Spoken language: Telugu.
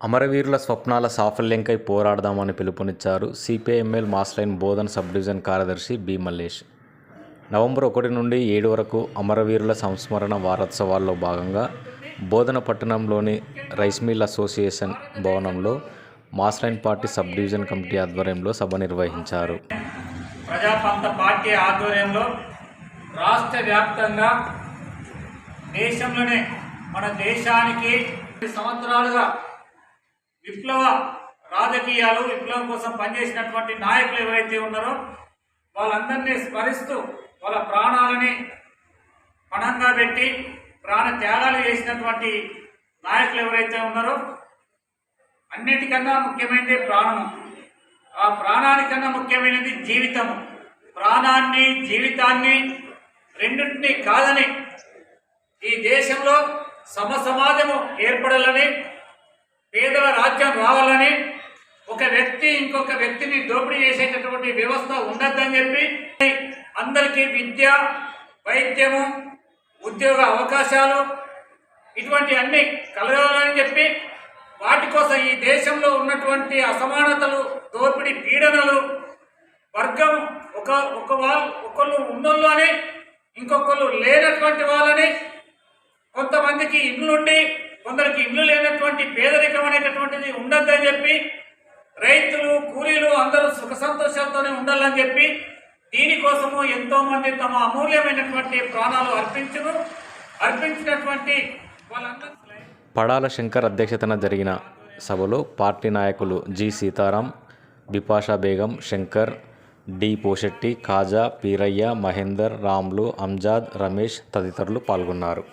అమరవీరుల స్వప్నాల సాఫల్యంకై పోరాడదామని పిలుపునిచ్చారు CPIML mass line Bodhan sub division కార్యదర్శి బి మల్లేష్. నవంబర్ ఒకటి నుండి ఏడు వరకు అమరవీరుల సంస్మరణ వారోత్సవాల్లో భాగంగా బోధన పట్టణంలోని రైస్ మిల్ అసోసియేషన్ భవనంలో mass line party sub division committee ఆధ్వర్యంలో సభ నిర్వహించారు. ప్రజాపంత పార్టీ ఆధ్వర్యంలో రాష్ట్ర వ్యాప్తంగా దేశంలోనే మన దేశానికి సంవత్సరాలుగా విప్లవ రాజకీయాలు విప్లవం కోసం పనిచేసినటువంటి నాయకులు ఎవరైతే ఉన్నారో వాళ్ళందరినీ స్మరిస్తూ వాళ్ళ ప్రాణాలని పణంగా పెట్టి ప్రాణ త్యాగాలు చేసినటువంటి నాయకులు ఎవరైతే ఉన్నారో అన్నిటికన్నా ముఖ్యమైనది ప్రాణము. ఆ ప్రాణానికన్నా ముఖ్యమైనది జీవితము. ప్రాణాన్ని జీవితాన్ని రెండింటిని కాదని ఈ దేశంలో సమ సమాజము ఏర్పడాలని పేదల రాజ్యం రావాలని ఒక వ్యక్తి ఇంకొక వ్యక్తిని దోపిడీ చేసేటటువంటి వ్యవస్థ ఉండద్దని చెప్పి అందరికీ విద్య వైద్యము ఉద్యోగ అవకాశాలు ఇటువంటి అన్ని కలగాలని చెప్పి వాటి కోసం ఈ దేశంలో ఉన్నటువంటి అసమానతలు దోపిడీ పీడనలు వర్గం ఒక ఒక వాళ్ళు ఒకళ్ళు ఉన్నోళ్ళు అని ఇంకొకళ్ళు లేనటువంటి వాళ్ళని కొంతమందికి ఇల్లుండి కొందరికి ఇల్లు లేనటువంటి పేదరికం ఉండద్దని చెప్పి రైతులు కూలీలు అందరూ సుఖ సంతోషాలతోనే ఉండాలని చెప్పి దీనికోసము ఎంతోమంది తమ అమూల్యమైనటువంటి ప్రాణాలు అర్పించను. అర్పించినటువంటి వాళ్ళందరూ పడాల శంకర్ అధ్యక్షతన జరిగిన సభలో పార్టీ నాయకులు జి సీతారాం బిపాషా బేగం శంకర్ డి పోషెట్టి కాజా పీరయ్య మహేందర్ రామ్లు అంజాద్ రమేష్ తదితరులు పాల్గొన్నారు.